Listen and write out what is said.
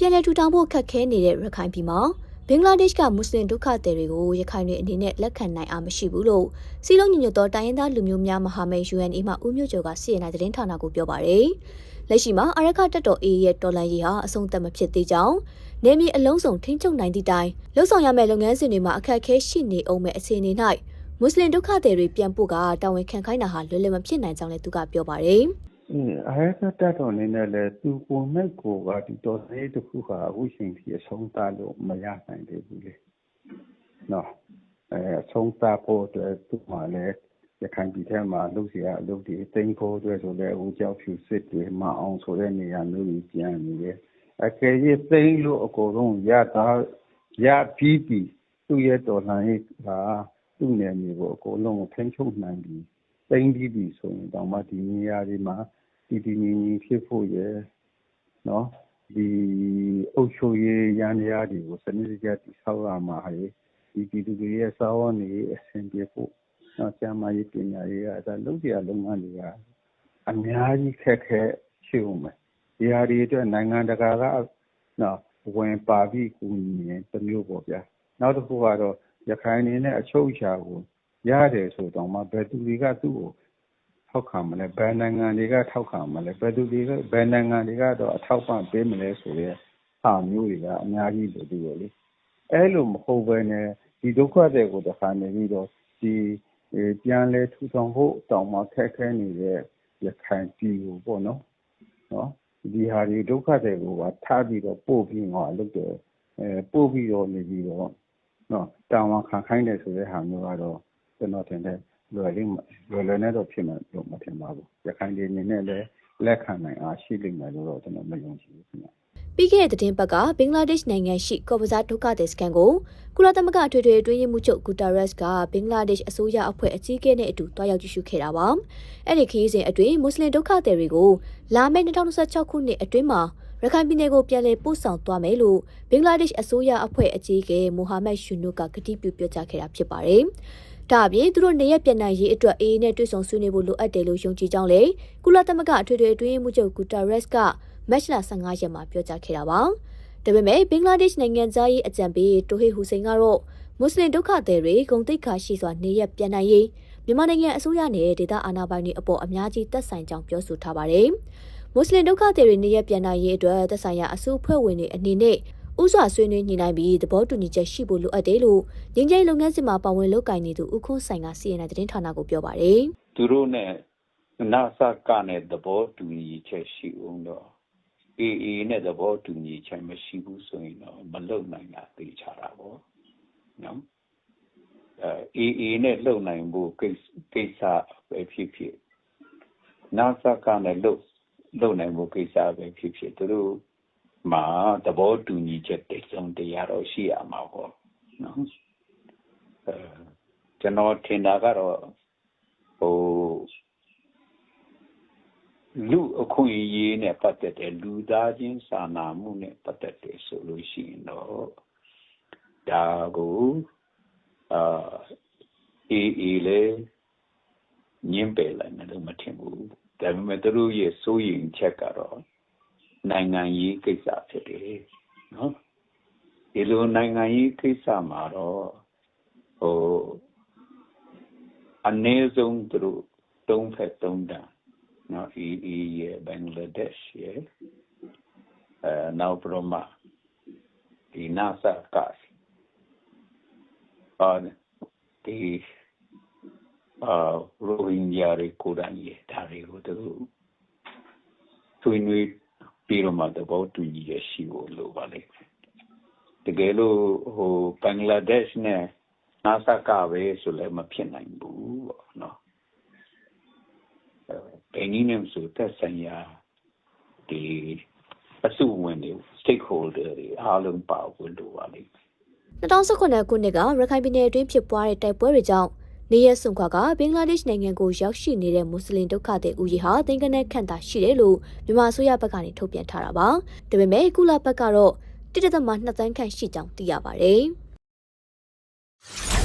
ပြည်내ထူထောင်ဖို့ခက်ခဲနေတဲ့ရခိုင်ပြည်မှာဘင်္ဂလားဒေ့ရှ်ကမွတ်စလင်ဒုက္ခသည်တွေကိုရခိုင်တွေအနေနဲ့လက်ခံနိုင်အားမရှိဘူးလို့စီလုံးညညွတ်သောတိုင်းရင်းသားလူမျိုးများမဟာမိတ် UNA မှဦးမျိုးကျော်ကစီရင်နိုင်သတင်းဌာနကိုပြောပါရယ်လက်ရှိမှာအရခတက်တော် AA ရဲ့တော်လန်ရေးဟာအဆုံးသတ်မဖြစ်သေးကြောင်းနေမြေအလုံးစုံထိန်းချုပ်နိုင်သည့်တိုင်လှုပ်ဆောင်ရမယ့်လုပ်ငန်းစဉ်တွေမှာအခက်အခဲရှိနေအောင်မဲ့အခြေအနေ၌မွတ်စလင်ဒုက္ခသည်တွေပြန်ပို့ကတာဝန်ခံခိုင်းတာဟာလွယ်လွယ်မဖြစ်နိုင်ကြောင်းလည်းသူကပြောပါရယ် အဟက်ကတက်တော်နေနဲ့လေသူကိုယ်နဲ့ကိုယ်ကဒီတော်သေးတစ်ခုဟာအခုချိန်ထိအဆုံးသတ်လို့မရနိုင်သေးဘူးလေနော်အဲအဆုံးသတ်ဖို့အတွက်သူ့မှာလည်းရခိုင်ပြည်ထဲမှာလှုပ်ရှားအလုပ်တွေတိမ်ဖို့အတွက်ဆိုလည်းအခုကြောက်ဖြူစစ်တွေမအောင်ဆိုတဲ့နေရာမျိုးကြီးပြန်နေတယ်အကယ်၍တိမ်လို့အကုန်လုံးရတာရပြီးပြီသူ့ရဲ့တော်လှန်ရေးကသူ့နယ်မြေကိုအကုန်လုံးကိုထိန်းချုပ်နိုင်ပြီး သိမ်းပြီးပြီဆိုရင်တော့မှဒီနေရာတွေမှာတည်တည်ငြိမ်ငြိမ်ဖြစ်ဖို့ရယ်နော်ဒီအုပ်ချုပ်ရေးရန်ရာတွေကိုစနစ်တကျတိဆောက်ရမှာဟဲ့ဒီပြည်သူတွေရဲ့စာဝန်တွေအဆင်ပြေဖို့နော်ကျန်းမာရေးပညာရေးကဒါလုပ်ကြရလုပ်ငန်းတွေကအများကြီးခက်ခဲရှိဦးမယ်ဒီဟာတွေအတွက်နိုင်ငံတကာကနော်ဝင်ပါပြီးကူညီရင်တစ်မျိုးပေါ့ဗျာနောက်တစ်ခုကတော့ရခိုင်နေနဲ့အချုပ်အခြာကို ရတယ်ဆိုတော့မှ ဘယ်သူတွေက သူ့ကို ထောက်ခံမလဲ ဘယ်နိုင်ငံတွေက ထောက်ခံမလဲ ဘယ်သူတွေကဘယ်နိုင်ငံတွေကတော့အထောက်ပံ့ပေးမလဲဆိုတဲ့ဟာမျိုးတွေက အများကြီးလိုသေးတယ်လေ အဲလိုမဟုတ်ဘဲနဲ့ ဒီဒုက္ခတွေကိုတစ်ခါနေပြီးတော့ဒီပြန်လဲထူထောင်ဖို့တောင်မှ ခက်ခဲနေတဲ့ ရခိုင်ပြည်ကိုပေါ့နော်နော်ဒီဟာဒီဒုက္ခတွေကိုကထားပြီးတော့ ပို့ပြီးတော့လုပ်တယ်အဲပို့ပြီးတော့နေပြီးတော့နော်တောင်မှခံခိုင်းတယ်ဆိုတဲ့ဟာမျိုးကတော့ ကျွန်တော်ထင်တယ်လွယ်လေးလွယ်လွယ်နဲ့တော့ ဖြစ်မှာတော့မထင်ပါဘူး ရခိုင်ပြည်အနေနဲ့လည်း လက်ခံနိုင်အား ရှိလိမ့်မယ်လို့တော့ ကျွန်တော်မယုံကြည်ဘူးခင်ဗျ ပြီးခဲ့တဲ့သတင်းပတ်က ဘင်္ဂလားဒေ့ရှ်နိုင်ငံရှိ ကော့ဘဇာဒုက္ခသည်စခန်းကို ကုလသမဂ္ဂ အထွေထွေအတွင်းရေးမှူးချုပ်ဂူတာရက်စ်ကဘင်္ဂလားဒေ့ရှ် အစိုးရအဖွဲ့ အကြီးအကဲနဲ့အတူတွားရောက်ကြည့်ရှုခဲ့တာပါ။အဲ့ဒီခရီးစဉ်အတွင်း မွတ်စလင်ဒုက္ခသည်တွေကို လာမယ့်2026ခုနှစ်အတွင်းမှာ ရခိုင်ပြည်နယ်ကို ပြန်လည်ပို့ဆောင်သွားမယ်လို့ ဘင်္ဂလားဒေ့ရှ် အစိုးရအဖွဲ့ အကြီးအကဲမိုဟာမက်ယူနုကကတိပြု ပြောကြားခဲ့တာ ဖြစ်ပါတယ်။ ဒါအပြင်သူတို့နေရပြန်နိုင်ရေးအတွက်အေးနဲ့တွေ့ဆုံဆွေးနွေးဖို့လိုအပ်တယ်လို့ယုံကြည်ကြောင်းလေကုလသမဂ္ဂအထွေထွေအတွင်းရေးမှူးချုပ်ဂူတာရက်စ်ကမတ်လ15ရက်မှာပြောကြားခဲ့တာပါ။ဒါပေမဲ့ဘင်္ဂလားဒေ့ရှ်နိုင်ငံသားရေးအကြံပေးတိုဟေဟူစိန်ကတော့မွတ်စလင်ဒုက္ခသည်တွေဂုံတိတ်ခါရှိစွာနေရပြန်နိုင်ရေးမြန်မာနိုင်ငံအစိုးရနဲ့ဒေသအာဏာပိုင်တွေအပေါ်အများကြီးသက်ဆိုင်ကြောင်းပြောဆိုထားပါတယ်။မွတ်စလင်ဒုက္ခသည်တွေနေရပြန်နိုင်ရေးအတွက်သက်ဆိုင်ရာအစိုးအဖွဲ့ဝင်တွေအနေနဲ့ ဥစွာဆွေးနွေးညှိနှိုင်းပြီးသဘောတူညီချက်ရှိဖို့လိုအပ်တယ်လို့ငင်းကျိုင်းလုပ်ငန်းစဉ်မှာပါဝင်လုပ်ကိုင်နေသူဦးခွန်းဆိုင်ကစီရင်တဲ့သတင်းဌာနကိုပြောပါတယ်သူတို့နဲ့နာဆာကနဲ့သဘောတူညီချက်ရှိအောင်တော့ AA နဲ့သဘောတူညီချက်မရှိဘူးဆိုရင်တော့မလုံနိုင်တာသိချတာပေါ့နော်အဲ AA နဲ့လုံနိုင်ဖို့ကိစ္စကိစ္စပဲဖြစ်ဖြစ်နာဆာကနဲ့လုံလုံနိုင်ဖို့ကိစ္စပဲဖြစ်ဖြစ်သူတို့ မှာ သဘောတူညီချက်တစုံတရာတော့ ရှိရမှာပေါ့နော်အဲကျွန်တော်ထင်တာကတော့ဟိုလူအခွင့်အရေးနဲ့ ပတ်သက်တဲ့ လူသားချင်းစာနာမှုနဲ့ ပတ်သက်တယ်ဆိုလို့ရှိရင်တော့ ဒါကိုအာအေးအေးလေညင်ပယ်လိုက်မယ်လို့ မထင်ဘူး ဒါပေမဲ့ သူတို့ရဲ့ စိုးရိမ်ချက်ကတော့ နိုင်ငံရေးကိစ္စဖြစ်တယ်နော်ဒီလိုနိုင်ငံရေးကိစ္စမှာတော့ဟိုအနည်းဆုံးသူတို့သုံးဖက်သုံးတန်နော် EE ရဲ့ဘင်္ဂလားဒေ့ရှ်ရဲ့အဲနောက်ပြမဒီနာဆာကတ်အာဒီအာရိုဟင်ဂျာတွေကိုယ်တိုင်ရဲ့ဒါတွေကိုသူတို့ဆွေးနွေး ပြီးတော့မှသဘောတူညီရရှိဖို့လိုပါလိမ့်မယ်တကယ်လို့ဟိုဘင်္ဂလားဒေ့ရှ်နဲ့နာဆာကပဲဆိုလည်းမဖြစ်နိုင်ဘူးပေါ့နော်ဘယ်နည်းနဲ့ဆိုသက်ဆိုင်ရာဒီအစုဝင်တွေ stakeholder တွေအားလုံးပါဝင်လိုပါလိမ့်မယ်2019ခုနှစ်ကရခိုင်ပြည်နယ်အတွင်းဖြစ်ပွားတဲ့တိုက်ပွဲတွေကြောင့် နေရစွန်ခွာကဘင်္ဂလားဒေ့ရှ်နိုင်ငံကိုရောက်ရှိနေတဲ့မွတ်စလင်ဒုက္ခသည်ဦးရေဟာတင်ကနေခန့်သာရှိတယ်လို့မြန်မာအစိုးရဘက်ကနေထုတ်ပြန်ထားတာပါ။ဒါပေမဲ့ကုလဘက်ကတော့တိတိတမ2သန်းခန့်ရှိကြောင်းသိရပါဗျ။